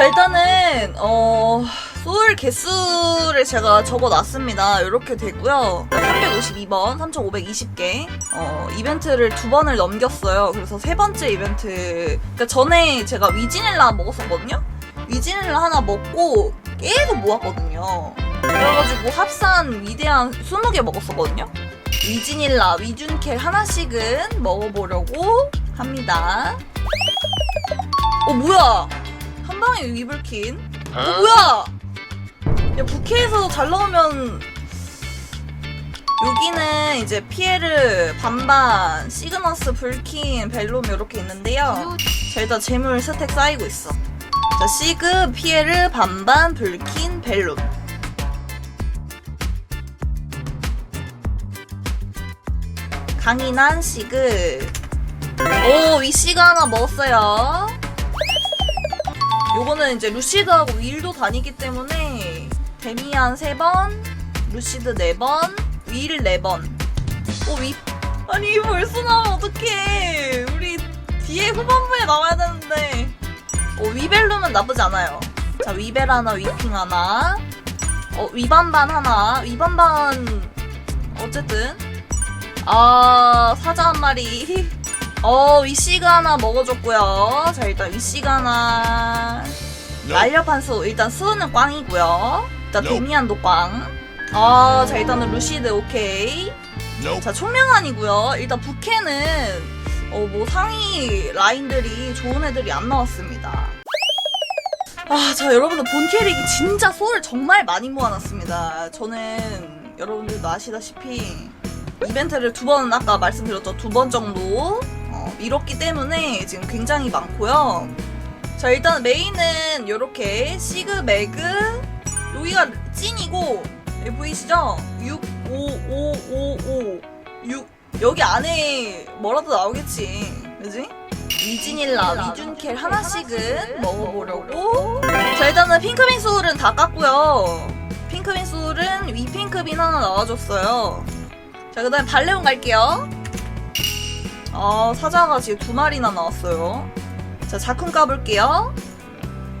자 일단은 어 소울 개수를 제가 적어놨습니다. 이렇게 되고요. 352번, 3,520개. 어 이벤트를 두 번을 넘겼어요. 그래서 세 번째 이벤트. 그러니까 전에 제가 위지닐라 먹었었거든요. 위지닐라 하나 먹고 계속 모았거든요. 그래가지고 합산 위대한 20개 먹었었거든요. 위지닐라, 위준켈 하나씩은 먹어보려고 합니다. 어 뭐야? 한 방에 위블킨? 어 뭐야? 야 부캐에서 잘 나오면 여기는 이제 피에르 반반, 시그너스, 불킨, 벨롬 이렇게 있는데요. 자 일단 재물 스택 쌓이고 있어. 자 시그, 피에르, 반반, 불킨, 벨롬. 강인한 시그. 오 위시가 하나 먹었어요. 요거는 이제 루시드하고 윌도 다니기 때문에 데미안 3번, 루시드 4번, 윌 4번. 오, 위. 아니, 벌써 나오면 어떡해. 우리 뒤에 후반부에 나와야 되는데. 오, 위벨룸은 나쁘지 않아요. 자, 위벨 하나, 위핑 하나. 어, 위반반 하나. 위반반. 어쨌든. 아, 사자 한 마리. 어, 위시가 하나 먹어줬고요. 자, 일단 위시가 하나. 날렵한 수. 일단 수는 꽝이고요. 일단. 데미안도 꽝. 아, 자, 일단은 루시드 오케이. 자, 총명한이고요. 일단 부캐는, 어, 뭐 상위 라인들이 좋은 애들이 안 나왔습니다. 아, 자, 여러분들 본 캐릭이 진짜 소울 정말 많이 모아놨습니다. 저는 여러분들도 아시다시피 이벤트를 두 번 아까 말씀드렸죠. 두 번 정도 어, 미뤘기 때문에 지금 굉장히 많고요. 자, 일단 메인은 이렇게 시그 매그 여기가 찐이고 여기 보이시죠? 6 5 5 5 5 6 여기 안에 뭐라도 나오겠지. 그지? 위진일라, 위준켈 하나씩은 먹어보려고. 자, 일단은 핑크빈 소울은 다 깠고요. 핑크빈 소울은 위핑크빈 하나 나와줬어요. 자, 그 다음에 발레온 갈게요. 아, 사자가 지금 두 마리나 나왔어요. 자, 작품 까볼게요.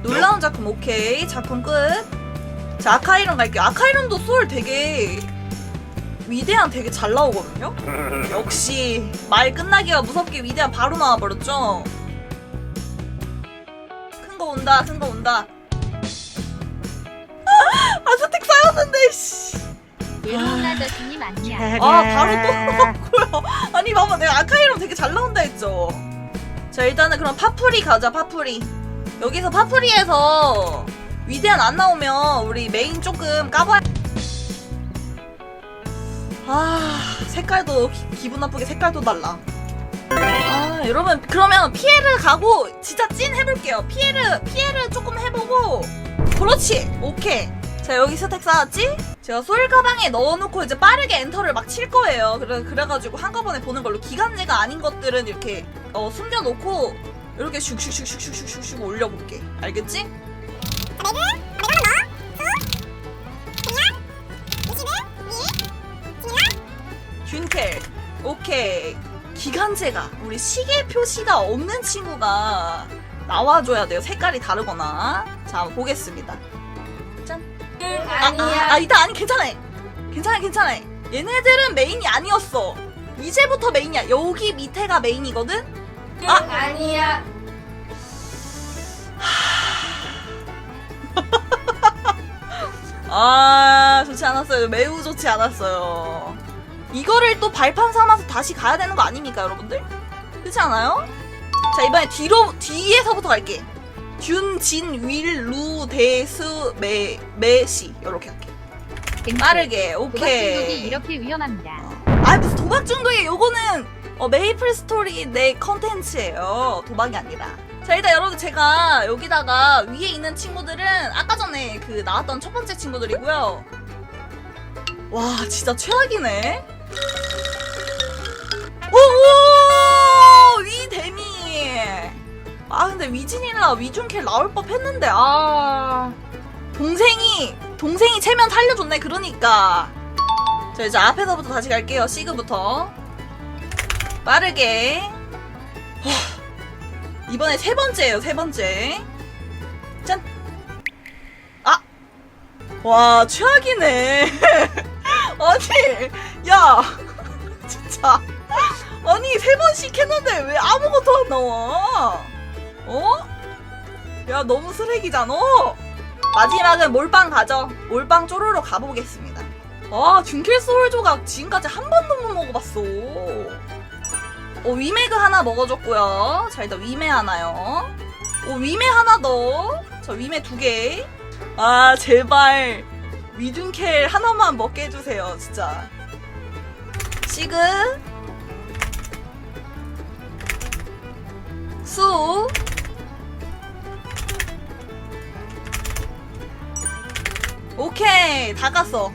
놀라운 작품, 오케이. 작품 끝. 자, 아카이론 갈게요. 아카이론도 소울 되게 위대한 되게 잘 나오거든요? 역시 말 끝나기가 무섭게 위대한 바로 나와버렸죠? 큰 거 온다, 큰 거 온다. 아, 스택 쌓였는데, 씨. 외로운 아저씨님 안녕. 아 바로 또 나왔고요. 아니 봐봐 내가 아카이론 되게 잘 나온다 했죠. 자 일단은 그럼 파프리 가자 파프리. 여기서 파프리에서 위대한 안 나오면 우리 메인 조금 까봐야. 아 색깔도 기, 기분 나쁘게 색깔도 달라. 아 여러분 그러면 피에르 가고 진짜 찐 해볼게요. 피에르 피에르 조금 해보고 그렇지 오케이. 자 여기 스택 쌓았지? 제가 솔 가방에 넣어놓고 이제 빠르게 엔터를 막 칠 거예요. 그래 그래가지고 한꺼번에 보는 걸로 기간제가 아닌 것들은 이렇게 어, 숨겨놓고 이렇게 슉슉슉슉슉슉슉 올려볼게. 알겠지? 균켈 오케이 기간제가 우리 시계 표시가 없는 친구가 나와줘야 돼요. 색깔이 다르거나 자 보겠습니다. 짠. 아, 아, 아, 이따 아니 괜찮아. 괜찮아, 괜찮아. 얘네들은 메인이 아니었어. 이제부터 메인이야. 여기 밑에가 메인이거든. 아, 아니야. 아, 좋지 않았어요. 매우 좋지 않았어요. 이거를 또 발판 삼아서 다시 가야 되는 거 아닙니까, 여러분들? 그렇지 않아요? 자, 이번에 뒤로 뒤에서부터 갈게. 균, 진, 윌, 루, 대, 스, 메, 메시 이렇게 할게. 빠르게. 도박 오케이. 이렇게 위험합니다. 아 무슨 도박 중독이 요거는 어, 메이플 스토리 내 컨텐츠예요 도박이 아니라 자 일단 여러분 제가 여기다가 위에 있는 친구들은 아까 전에 그 나왔던 첫 번째 친구들이고요 와 진짜 최악이네 아 근데 위진이나 위준켈 나올 법 했는데 아. 동생이 동생이 체면 살려줬네 그러니까. 자 이제 앞에서부터 다시 갈게요 시그부터. 빠르게. 하, 이번에 세 번째예요 세 번째. 짠. 와 최악이네. 아니 야. 진짜. 아니 세 번씩 했는데 왜 아무것도 안 나와 어? 야 너무 쓰레기잖아. 마지막은 몰빵 가죠. 몰빵 쪼르르 가보겠습니다. 아 준켈 소울 조각 지금까지 한 번도 못 먹어봤어. 어 위메그 하나 먹어줬고요. 자 일단 위메 하나요? 오 위메 하나 더 저 위메 두개아 제발. 위준켈 하나만 먹게 해주세요 진짜. 시그. 수 오케이 다 갔어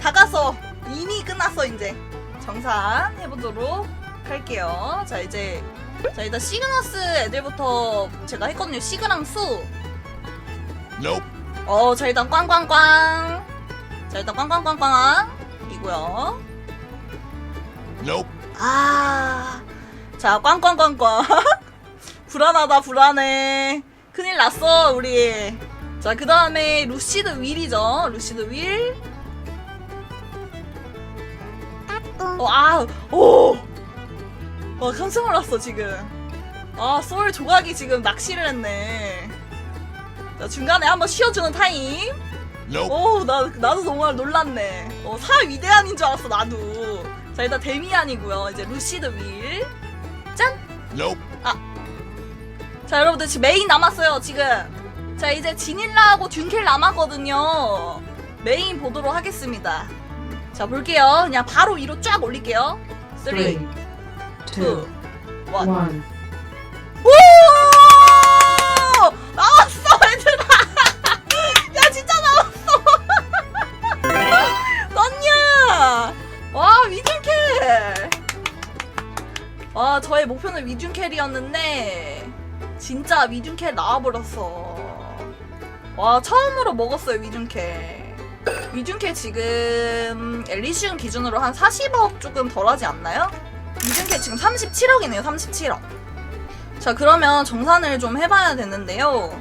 다 갔어 이미 끝났어 이제 정산 해보도록 할게요 자 이제 자 일단 시그너스 애들부터 제가 했거든요 시그랑 수 Nope. 어, 자 일단 꽝꽝꽝. 자 일단 꽝꽝꽝꽝 이고요. Nope. 아, 자 꽝꽝꽝꽝. 불안하다 불안해. 큰일 났어 우리. 자 그 다음에 루시드 윌이죠. 루시드 윌. 어, 아, 오. 와 깜짝 놀랐어 지금. 아 소울 조각이 지금 낚시를 했네. 자 중간에 한번 쉬어주는 타임. 오, 나, 나도 정말 놀랐네. 어, 사 위대한인 줄 알았어, 나도. 자, 일단 데미안이고요. 이제 루시드 윌. 짠! Nope. 자, 여러분들 지금 메인 남았어요, 지금. 자, 이제 지닐라하고 듄켈 남았거든요. 메인 보도록 하겠습니다. 자, 볼게요. 그냥 바로 위로 쫙 올릴게요. 3, 2, 1. Three, two, one. 오! 나왔어, 얘들아! 야, 진짜 나왔어! 넌냐! 와, 위준캐! 와, 저의 목표는 위준캐리였는데, 진짜 위준캐 나와버렸어. 와, 처음으로 먹었어요, 위준캐. 위준캐 지금 엘리시움 기준으로 한 40억 조금 덜 하지 않나요? 위준캐 지금 37억이네요, 37억. 자 그러면 정산을 좀 해봐야 되는데요